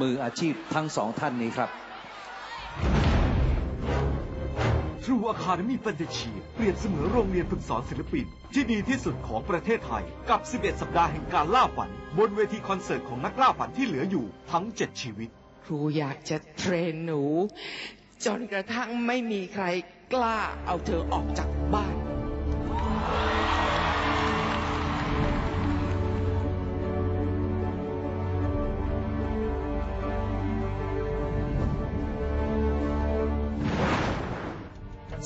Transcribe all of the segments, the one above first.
มืออาชีพทั้งสองท่านนี้ครับ True Academy Fantasy เปรียบเสมือนโรงเรียนฝึกสอนศิลปิน ที่ดีที่สุดของประเทศไทย กับ 11 สัปดาห์แห่งการล่าฝัน บนเวทีคอนเสิร์ตของนักล่าฝันที่เหลืออยู่ทั้ง 7 ชีวิต ครูอยากจะเทรนหนู จนกระทั่งไม่มีใครกล้าเอาเธอออกจากบ้าน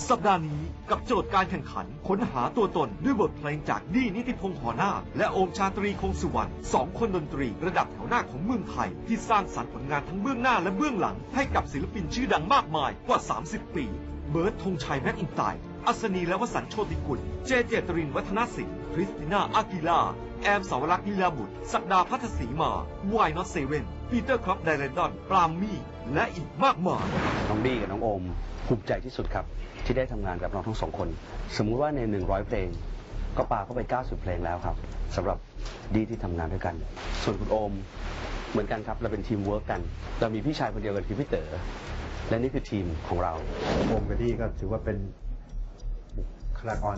สัปดาห์นี้กับโจทย์การแข่งขันค้นหาตัวตนด้วยบทเพลงจากดีนิติพงษ์หอหน้าและโอมชาตรีคงสุวรรณสองคนดนตรีระดับแถวหน้าของเมืองไทย ที่สร้างสรรค์ผลงานทั้งเบื้องหน้าและเบื้องหลัง ให้กับศิลปินชื่อดังมากมายกว่า 30 ปี เบิร์ดธงชัยแม็กอินไตร์อัศนีและวสันโชติกุล เจเจตรินวัฒนศิลป์คริสติน่าอากิลา แอมสาวรักษ์ลีลาบุตร สักดาพัทศรีมาวายนอตเซเว่นปีเตอร์ครอปไดเรนดอนปรามมี่ และอีกมากมาย น้องบี้กับน้องโอมภูมิใจที่สุดครับ ที่ได้ทำงานกับน้องทั้งสองคน สมมุติว่าใน 100 เพลง ก็ปาเข้าไป 90 เพลงแล้วครับสำหรับดีที่ทำงานด้วยกัน ส่วนคุณโอมเหมือนกันครับเราเป็นทีมเวิร์กกัน เรามีพี่ชายคนเดียวกันคือพี่เต๋อ และนี่คือทีมของเราโมกับดี้ก็ถือว่าเป็นบุคลากร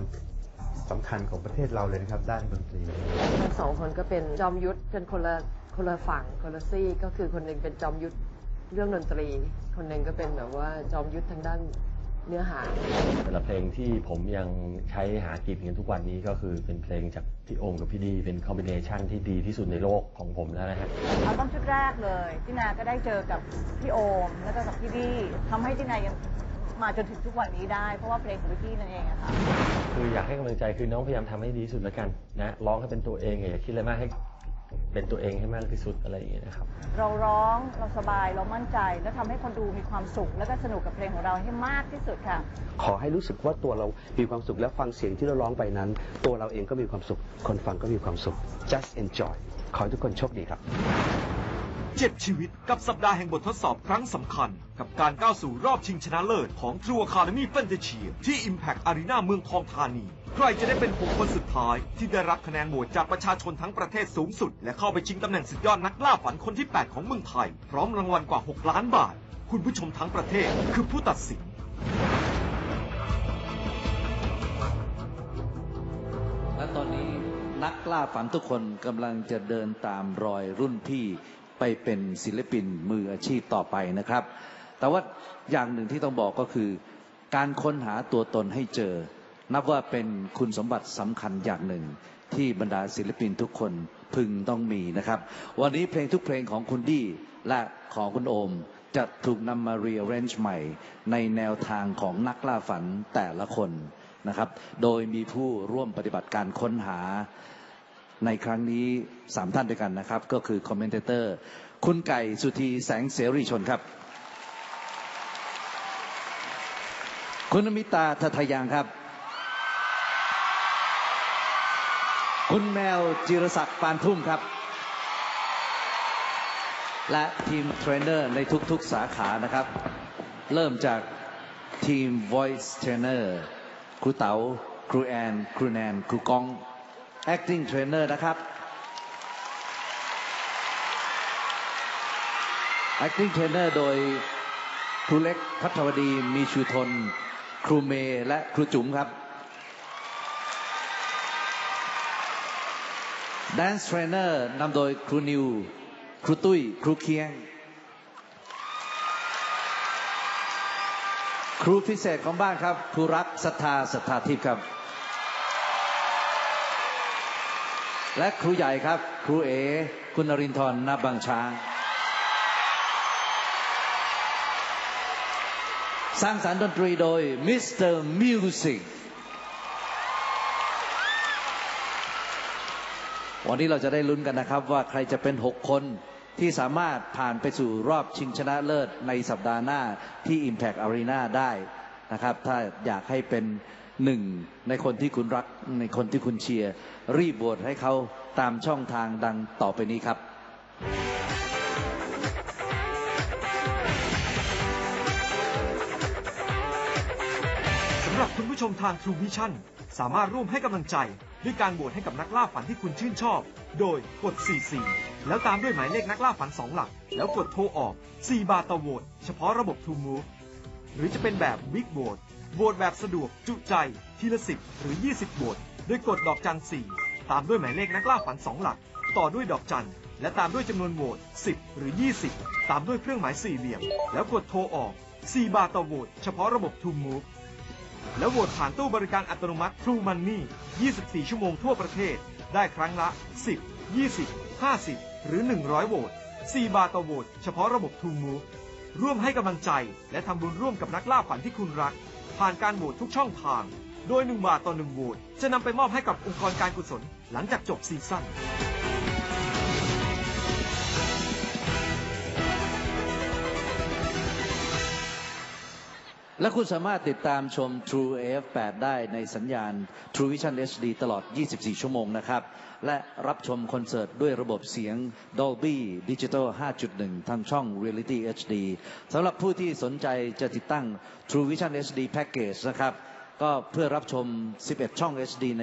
สำคัญของประเทศเราเลยนะครับ ด้านดนตรีทั้งสองคนก็เป็นจอมยุทธกันคนละคนละฝั่งคนละซี่ก็คือคนหนึ่งเป็นจอมยุทธเรื่องดนตรี คนหนึ่งก็เป็นแบบว่าจอมยุทธทางด้าน เนื้อหา แต่ละเพลงที่ผมยังใช้หากินกันทุกวันนี้ก็คือเป็นเพลงจากพี่โอมกับพี่ดี เป็นคอมบิเนชันที่ดีที่สุดในโลกของผมแล้วนะฮะอัลบั้มชุดแรกเลยตินาก็ได้เจอกับพี่โอมแล้วก็กับพี่ดี้ทำให้ตินายังมาจนถึงทุกวันนี้ได้ เพราะว่าเพลงของพี่ดี้นั่นเองอะค่ะ คืออยากให้กำลังใจคือน้องพยายามทำให้ดีที่สุดแล้วกันนะร้องให้เป็นตัวเองอย่าคิดอะไรมากให้ เป็นตัวเองให้มากที่สุดอะไรอย่างเงี้ยนะครับ เราร้องเราสบายเรามั่นใจ แล้วทำให้คนดูมีความสุข แล้วก็สนุกกับเพลงของเราให้มากที่สุดค่ะ ขอให้รู้สึกว่าตัวเรามีความสุขและฟังเสียงที่เราร้องไปนั้น ตัวเราเองก็มีความสุข คนฟังก็มีความสุข just enjoy ขอให้ทุกคนโชคดีครับ เจ็ดชีวิตกับสัปดาห์แห่งบททดสอบครั้งสำคัญ กับการก้าวสู่รอบชิงชนะเลิศของ True Academy Fantasy ที่ Impact Arena เมืองทองธานี ใครจะได้เป็น6คนสุดท้าย ที่ได้รับคะแนนโหวตจากประชาชนทั้งประเทศสูงสุด และเข้าไปชิงตำแหน่งสุดยอดนักล่าฝันคนที่ 8 ของเมืองไทย พร้อมรางวัลกว่า 6 ล้านบาท คุณผู้ชมทั้งประเทศคือผู้ตัดสิน และตอนนี้นักล่าฝันทุกคนกำลังจะเดินตามรอยรุ่นพี่ไปเป็นศิลปินมืออาชีพต่อไปนะครับ แต่ว่าอย่างหนึ่งที่ต้องบอกก็คือ การค้นหาตัวตนให้เจอ นับว่าเป็นคุณสมบัติสำคัญอย่างหนึ่ง ที่บรรดาศิลปินทุกคนพึงต้องมีนะครับ วันนี้เพลงทุกเพลงของคุณดี้และของคุณโอมจะถูกนำมา rearrange ใหม่ ในแนวทางของนักล่าฝันแต่ละคนนะครับ โดยมีผู้ร่วมปฏิบัติการค้นหาในครั้งนี้สามท่านด้วยกันนะครับ ก็คือคอมเมนเตอร์คุณไก่สุธีแสงเสรีชนครับ คุณมิตาทัทยังครับ คุณแมวจิรศักดิ์ปานทุ่มครับ และทีมเทรนเนอร์ในทุกๆสาขานะครับ เริ่มจากทีม Voice Trainer ครูเต๋าครูแอนครูแนนครูกอง acting trainer นะครับ acting trainer โดยครูเล็กพัทวดีมีชูทน ครูเมย์และครูจุ๋มครับ dance trainer นำโดยครูนิว ครูตุ้ย ครูเคียง ครูพิเศษของบ้านครับ ครูรักศรัทธาศรัทธาทิพย์ครับ และครูใหญ่ครับ ครูเอ คุณนรินทร์นาบางช้าง สร้างสารรค์ดนตรีโดยมิสเตอร์มิวสิก วันนี้เราจะได้ลุ้นกันนะครับว่าใครจะเป็น 6 คนที่สามารถผ่านไปสู่รอบชิงชนะเลิศในสัปดาห์หน้าที่ Impact Arena ได้นะครับ ถ้าอยากให้เป็นหนึ่งในคนที่คุณรักในคนที่คุณเชียร์ รีบโหวตให้เขาตามช่องทางดังต่อไปนี้ครับสำหรับคุณผู้ชมทาง True Vision สามารถร่วมให้กำลังใจ ด้วยการโหวตให้กับนักล่าฝันที่คุณชื่นชอบ โดยกด 44 แล้วตามด้วยหมายเลขนักล่าฝัน 2 หลัก แล้วกดโทรออก 4 บาทต่อโหวตเฉพาะระบบ True Move หรือจะเป็นแบบ Big v o t e โหวตแบบสะดวกจุใจ ทีละ 10 หรือ 20โหวตโดยกดดอกจัน 4 ตามด้วยหมายเลขนักล่าฝัน 2 หลัก ต่อด้วยดอกจันและตามด้วยจำนวนโหวต 10 หรือ 20 ตามด้วยเครื่องหมายสี่เหลี่ยม แล้วกดโทรออก 4 บาทต่อโหวตเฉพาะระบบ True Move แล้วโหวตผ่านตู้บริการอัตโนมัติ True Money 24 ชั่วโมงทั่วประเทศ ได้ครั้งละ 10 20 50 หรือ 100 โหวต 4 บาทต่อโหวตเฉพาะระบบ True Move ร่วมให้กำลังใจ และทำบุญร่วมกับนักล่าฝันที่คุณรัก ผ่านการโหวตทุกช่องทาง โดย 1 บาทต่อ 1 โหวตจะนำไปมอบให้กับองค์กรการกุศลหลังจากจบซีซั่น และคุณสามารถติดตามชม True AF8 ได้ในสัญญาณ True Vision HD ตลอด 24 ชั่วโมงนะครับ และรับชมคอนเสิร์ตด้วยระบบเสียง Dolby Digital 5.1 ทางช่อง Reality HD สำหรับผู้ที่สนใจจะติดตั้ง True Vision HD Package นะครับ ก็เพื่อรับชม 11 ช่อง HD ใน